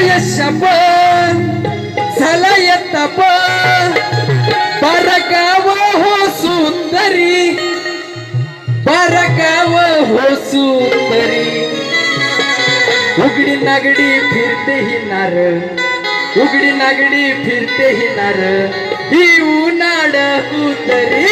झालाय शप झालाय तप बरगाव हो सुंदरी बरगाव हो सुंदरी. उघडी नागडी फिरते ही नार उघडी नागडी फिरते ही नार. ही उन्हाळ उतरी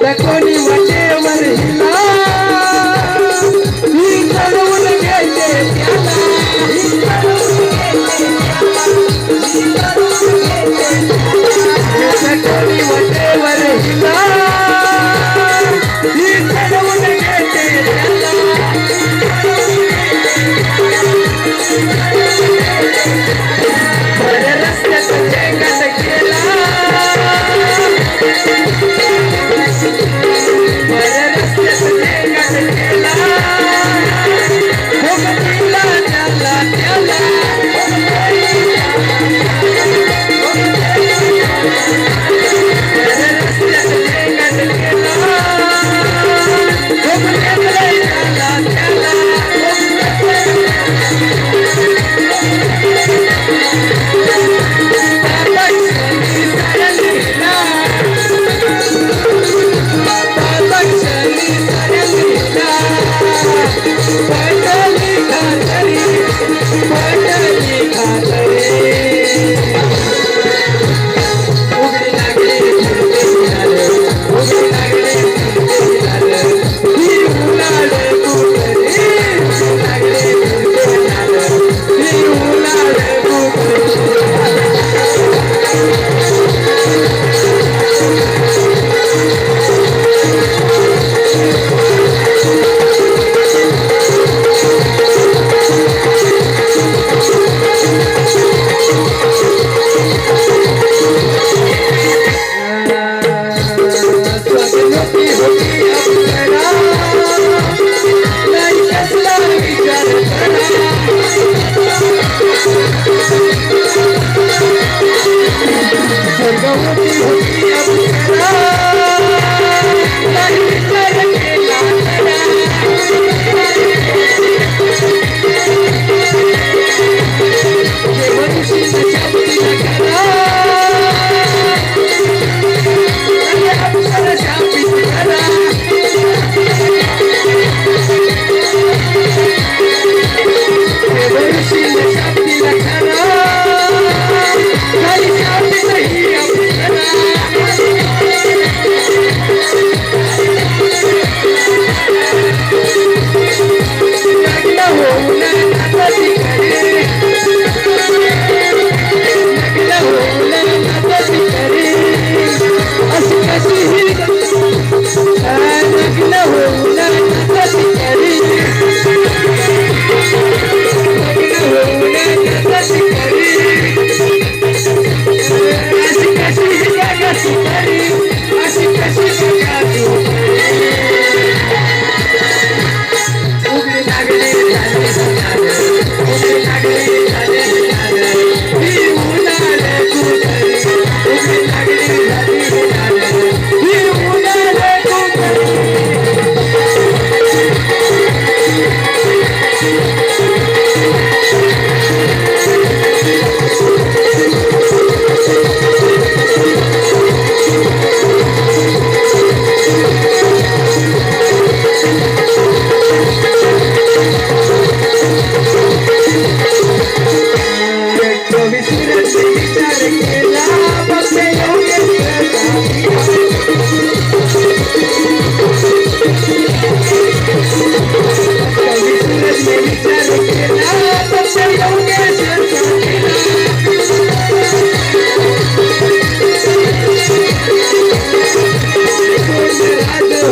তখনই মাঠে আমার। হিলা Deixe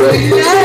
Obrigado.